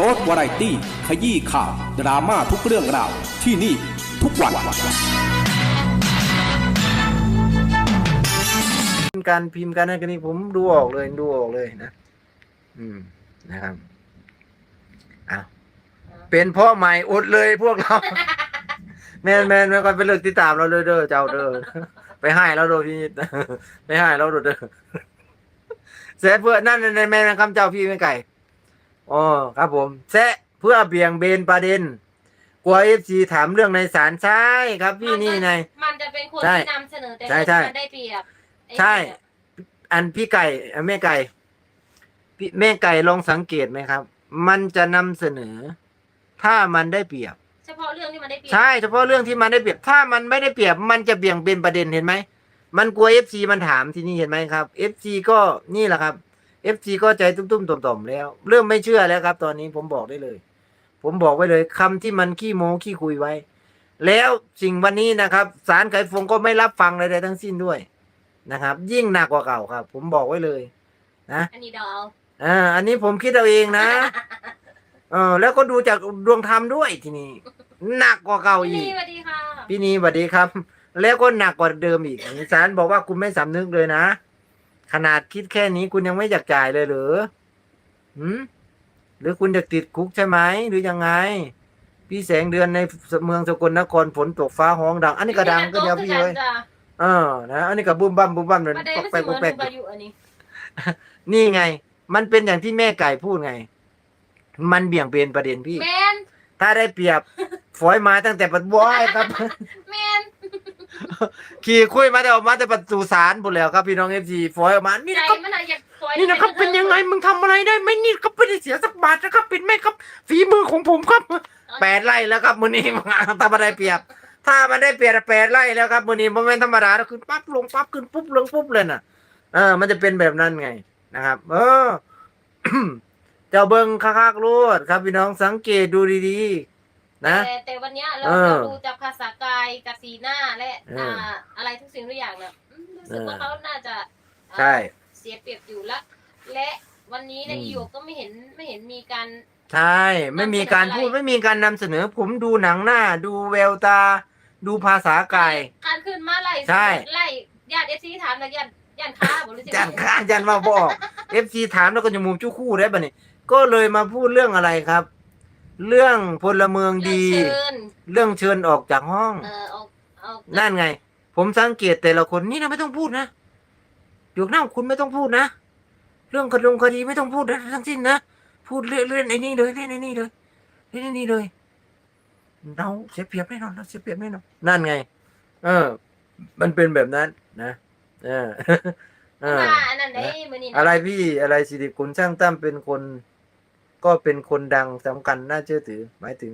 รสวาไรตี้ ขยี้ข่าว ดราม่าทุกเรื่องราว ที่นี่ทุกวันการพิมพ์การนั่นกันนี่ผมดูออกเลยดูออกเลยนะ อืมนะครับอ้าวเป็นเพ่อใหม่อดเลยพวกเรา แมนแมนแมนก่อนไปเลิกติดตามเราเด้อเด้อเจ้าเด้อไปให้เราโดยพี่นิดไปให้เราโดดเด้อแซะเพื่อนั่นในแม่นคำเจ้าพี่ไม่ไก่ อ๋อครับผมแซะเพื่อเบี่ยงเบนประเด็น กลัวเอฟซีถามเรื่องในศาลใช่ครับพี่นี่ไง มันจะเป็นคนใช่ที่นำเสนอแต่ใช่ใช่ มันได้เปรียบไอ้ใช่ เนี่ยอันพี่ไก่อะแม่ไก่พี่แม่ไก่ลองสังเกตไหมครับ มันจะนำเสนอ ถ้ามันได้เปรียบ เฉพาะเรื่องที่มันได้เปรียบใช่เฉพาะเรื่องที่มันได้เปรียบ ถ้ามันไม่ได้เปรียบ มันจะเบี่ยงเป็นประเด็นเห็นไหม มันกลัวเอฟซีมันถามที่นี่เห็นไหมครับเอฟซีก็นี่แหละครับ เอฟซีก็ใจตุ้มๆต่อมๆแล้ว เริ่มไม่เชื่อแล้วครับ ตอนนี้ผมบอกได้เลย ผมบอกไว้เลยคำที่มันขี้โม้ขี้คุยไว้ แล้วสิ่งวันนี้นะครับสารไขฟงก็ไม่รับฟังใดๆทั้งสิ้นด้วยนะครับ ยิ่งหนักกว่าเก่าครับ ผมบอกไว้เลย นะอันนี้เดาเอาอ่าอันนี้ผมคิดเอาเองนะเออแล้วก็ดูจากดวงธรรมด้วยทีนี้หนักกว่าเก่าพี่อีนี่กสวัสดีค่ะพี่นีสวัสดีครับ แล้วก็หนักกว่าเดิมอีกสารบอกว่าคุณไม่สำนึกเลยนะ ขนาดคิดแค่นี้คุณยังไม่อยากจ่ายเลยเหรือหืมหรือคุณจะติดคุกใช่ไหมหรือยังไง พี่แสงเดือนในเมืองสกลนครฝนตกฟ้าห้องดัง อันนี้ก็ดังก็เดียวพี่เลยจ้ะเออนะอันนี้ก็บุ้มบั้มบุ้มบั้มเลยประเด็นปอกมันแปสิกเหปมืออกนแปกพายุอันนี้นี่ไง มันเป็นอย่างที่แม่ไก่พูดไง มันเบี่ยงเบนประเด็นพี่แมนถ้าได้เปรียบ ฝอยมาตั้งแต่ปัดว้ายครับแมน ขี่คุยมาแต่ออกมาแต่ประตูศาลหมดแล้วครับพี่น้องเอฟซีฝอยออกมานี่ใจนะครับมันอะอยากสวยนี่นะครับเป็นยังไงมึงทำอะไรได้ไหมนี่ครับไม่ได้เสียสักบาทนะครับเป็นไหมครับฝีมือของผมครับแปดไร่แล้วครับมือนี้มาทำอะไรเปรียบ ถ้ามันได้เปรียบแปดไร่แล้วครับมือนี้มันไม่ธรรมดาแล้วขึ้นปั๊บลงปั๊บขึ้นปุ๊บลงปุ๊บเลยน่ะเออ มันจะเป็นแบบนั้นไงนะครับ เออ เจ้าเบิงคักๆรูดครับพี่น้องสังเกตดูดีๆ นะ แต่แต่วันเนี้ยเราเออเราดูจากภาษากายกับสีหน้าและเอออ่อ่าอะไรทุกสิ่งทุกอย่างเนี่ยอืมรู้สึกว่าเออเขาน่าจะอ่าใช่ เสียเปรียบอยู่ละ และวันนี้ในอืม อีโยก็ไม่เห็นไม่เห็นมีการ ใช่ ไม่มีการพูดไม่มีการนำเสนอ ผมดูหนังหน้า ดูแววตา ดูภาษากาย การขึ้นมาไล่ใช่ ไล่ญาติเอซีถามนะญาติญาติค้าบอกหรือจะจันข้าจันมาบอกเอฟซีถามแล้วก็จะมุมจู้คู่ได้ปะเนี่ยก็เลยมาพูดเรื่องอะไรครับ เรื่องพลเมืองดี เรื่องเชิญเรื่องเชิญออกจากห้อง เออเอาเอานั่นไง ผมสังเกตแต่ละคนนี่นะไม่ต้องพูดนะอยู่หน้าคุณไม่ต้องพูดนะ เรื่องคดงคดีไม่ต้องพูดนะทั้งสิ้นนะ พูดเรื่องเรื่องไอ้นี่เลยเรื่องไอ้นี่เลยเรื่องไอ้นี่เลย เราเสียเปรียบแน่นอนเราเสียเปรียบแน่นอนนั่นไง เออ มันเป็นแบบนั้นนะเออเออ ว่าอันนั้นได้มือนี้นะอะไรพี่อะไรสิริคุณช่างตั้มเป็นคน ก็เป็นคนดังสำคัญน่าเชื่อถือ หมายถึง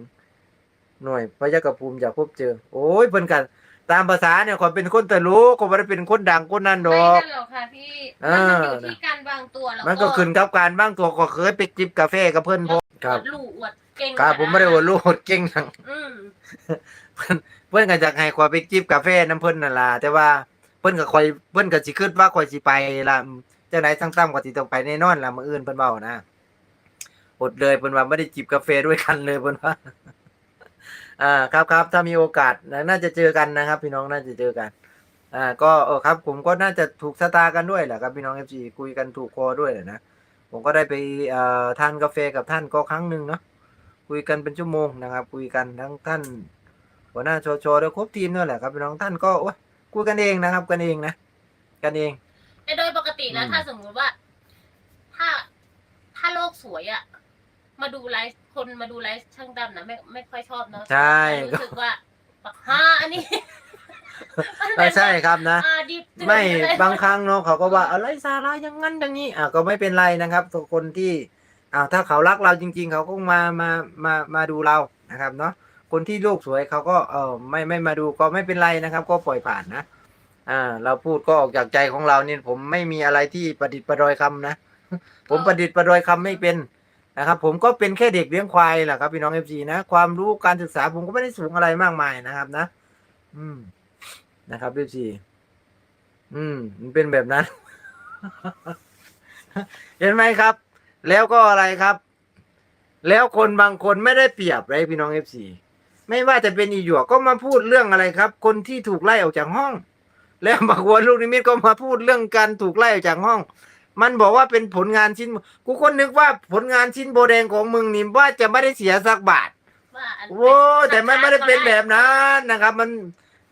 หน่วยพระยะกระภูมิอยากพบเจอ โอ้ยเพิ่นกัน ตามภาษาเนี่ยคนเป็นคนตะลุก็ไม่ได้เป็นคนดังคนนั้นดไม่อกนั่นหรอกค่ะพี่เอมันออยู่ที่การวางตัวแล้วมันก็ขึ้นกับการบ้างตัวก็เคยไปจิบกาแฟกับเพื่อนพอคอรัวบดลูกอวดเก่งครับผมไม่ได้ว่าลูกเก่งหยังอืมเพิ่นเพิ่นก็อยากให้ข่อยไปจิบกาแฟน้ำเพิ่นนั่นล่ะแต่ว่าเพิ่นก็ข่อยเพิ่นก็สิคิดว่าข่อยสิไปล่ะจังได๋ทั้งตั้มก็สิต้องไปแน่นอนล่ะมื้ออื่นเพิ่นเว้านะ อดเลยเพิ่นว่าไม่ได้จิบกาแฟด้วยกันเลยเพิ่นว่าอ่าครับครับถ้ามีโอกาสนะน่าจะเจอกันนะครับ พี่น้องน่าจะเจอกันอ่าก็เออครับ ผมก็น่าจะถูกสตากันด้วยแหละครับพี่น้อง FC คุยกันถูกคอด้วยแหละนะผมก็ได้ไปเอ่อทานกาแฟกับท่านก็ครั้งหนึ่งเนาะคุยกันเป็นชั่วโมงนะครับ คุยกันทั้งท่าน หัวหน้าชชด้วยครบทีมนั่นแหละครับพี่น้องท่านก็โอ้ยคุยกันเองนะครับ กันเองนะกันเองแต่โดยปกติแล้วถ้าสมมุติว่า ถ้าถ้าโลกสวยอะ มาดูไลฟ์คนมาดูไลฟ์ช่างดำนะไม่ไม่ค่อยชอบเนาะใช่ รู้สึกว่าฮะอันนี้เออใช่ครับนะ อ่าดิบไม่บางครั้งเนาะเขาก็ว่าอะไรสาระอยังงั้นอย่างนี้อะก็ไม่เป็นไรนะครับทุกคนที่อ่าถ้าเขารักเราจริง ๆ เขาก็มามามามาดูเรานะครับเนาะคนที่โลกสวยเขาก็เออไม่ไม่มาดูก็ไม่เป็นไรนะครับ ก็ปล่อยผ่านนะอ่าเราพูดก็ออกจากใจของเราเนี่ยผมไม่มีอะไรที่ประดิษฐ์ประดอยคำนะ ผมประดิษฐ์ประดอยคำไม่เป็น นะครับผมก็เป็นแค่เด็กเลี้ยงควายแหละครับพี่น้องเอฟซีนะ ความรู้การศึกษาผมก็ไม่ได้สูงอะไรมากมายนะครับนะ อืมนะครับเอฟซีอืม มันเป็นแบบนั้น เห็นไหมครับ แล้วก็อะไรครับ แล้วคนบางคนไม่ได้เปรียบเลยพี่น้องเอฟซีไม่ว่าจะเป็นอีหยวกก็มาพูดเรื่องอะไรครับ คนที่ถูกไล่ออกจากห้อง แล้วบางวันลูกนิมิตก็มาพูดเรื่องการถูกไล่ออกจากห้อง มันบอกว่าเป็นผลงานชิ้น กูก็นึกว่าผลงานชิ้นโบแดงของมึงนี่ว่าจะไม่ได้เสียสักบาทว่าอันโว้แต่มันไม่ได้เป็นแบบนั้นนะครับ มัน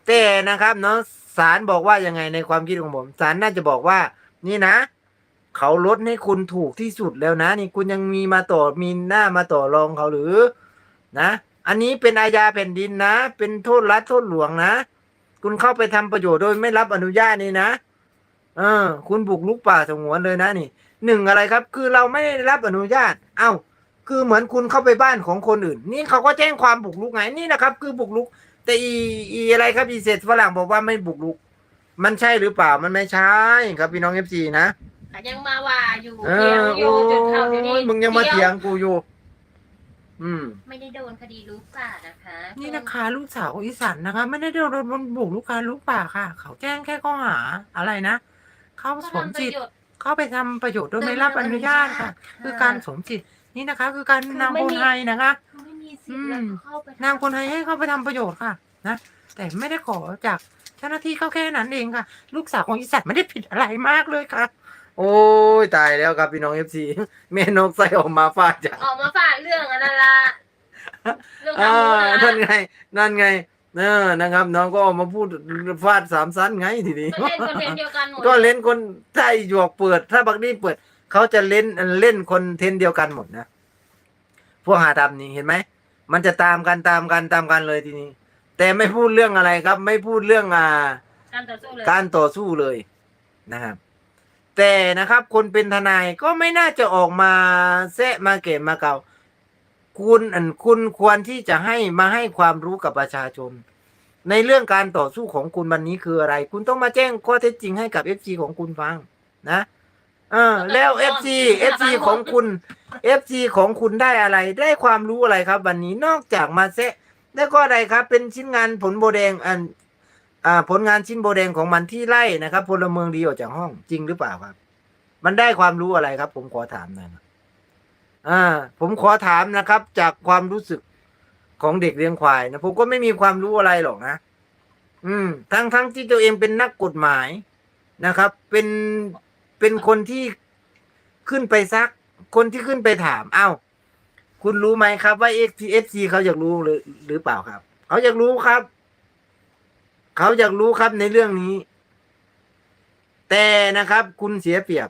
แต่นะครับเนาะศาลบอกว่ายังไงในความคิดของผมศาลน่าจะบอกว่า นี่นะ เขาลดให้คุณถูกที่สุดแล้วนะ นี่คุณยังมีมาต่อมีหน้ามาต่อรองเขาหรือ นะ อันนี้เป็นอาญาแผ่นดินนะ เป็นโทษรัฐโทษหลวงนะ คุณเข้าไปทำประโยชน์โดยไม่รับอนุญาตนี่นะ เออ คุณบุกลุกป่าสงวนเลยนะนี่หนึ่งอะไรครับ คือเราไม่ได้รับอนุญาต เอ้า คือเหมือนคุณเข้าไปบ้านของคนอื่น นี่เขาก็แจ้งความบุกรุกไงนี่นะครับ คือบุกรุก แต่อีอีอะไรครับอีเศษฝรั่งบอกว่าไม่บุกรุก มันใช่หรือเปล่ามันไม่ใช่ครับพี่น้องเอฟซีนะค่ะยังมาว่าอยู่เอเถียองอยู่จนเท่าเดี๋ยวโอ้นี้ยมึงยังมาเถียงกูอยู่อืม ไม่ได้โดนคดีลุกป่านะคะ นี่นะคะลูกสาวอีสันนะคะ ไม่ได้โดนโดนบุกลูกค้าลูกป่าค่ะ เขาแจ้งแค่ข้อหาอะไรนะ เขาก็สวมทำประสิทธิ์โยชน์เข้าไปทำประโยชน์โดยไม่รับอนุญาตค่ะ คือการสวมสิทธิ์นี่นะคะ คือการนางคนไทยนะคะ เขาไม่มีสิทธิ์แล้วก็เข้าไปนางคนไทยให้เข้าไปทำประโยชน์ค่ะนะแต่ไม่ได้ขอจากเจ้าหน้าที่เขาแค่นั้นเองค่ะ ลูกสาวของอีสัตว์ไม่ได้ผิดอะไรมากเลยค่ะ โอ้ยตายแล้วครับพี่น้องเอฟซีแม่นกใส่ออกมาฟาดจ้ะออกมาฝากเรื่องอันนั้นละเรื่องอ่าทำบุญนั่นนะไง นั่นไง เออนะครับ น้องก็ออกมาพูดฟาดสามสั้นไงทีนี้ก็เล่นคอนเทนต์เดียวกันหมดก็เล่นคนไทยหยวกเปิด ถ้าบักนี่เปิด เขาจะเล่นเล่นคอนเทนต์เดียวกันหมดนะพวกหาทำนี่เห็นไหมมันจะตามกันตามกันตามกันเลยทีนี้ แต่ไม่พูดเรื่องอะไรครับ ไม่พูดเรื่องอ่าการต่อสู้เลยการต่อสู้เลยนะครับ แต่นะครับ คนเป็นทนายก็ไม่น่าจะออกมาแซะมาเก็บมาเก่า คุณอันคุณควรที่จะให้มาให้ความรู้กับประชาชน ในเรื่องการต่อสู้ของคุณวันนี้คืออะไร คุณต้องมาแจ้งข้อเท็จจริงให้กับเอฟซีของคุณฟังนะเออแล้วเอฟซีเอฟซีของคุณเอฟซีของคุณได้อะไร ได้ความรู้อะไรครับ วันนี้นอกจากมาแซะแล้วก็อะไรครับ เป็นชิ้นงานผลโบแดงอันอ่าผลงานชิ้นโบแดงของมันที่ไล่นะครับพลเมืองดีออกจากห้องจริงหรือเปล่าครับ มันได้ความรู้อะไรครับ ผมขอถามหน่อยนะ อ่า ผมขอถามนะครับ จากความรู้สึกของเด็กเลี้ยงควายนะผมก็ไม่มีความรู้อะไรหรอกนะอืม ทั้งทั้งที่ตัวเองเป็นนักกฎหมายนะครับ เป็นเป็นคนที่ขึ้นไปซัก คนที่ขึ้นไปถามเอ้าคุณรู้ไหมครับว่าเอฟซีเขาอยากรู้หรือหรือเปล่าครับ เขาอยากรู้ครับ เขาอยากรู้ครับในเรื่องนี้ แต่นะครับ คุณเสียเปรียบ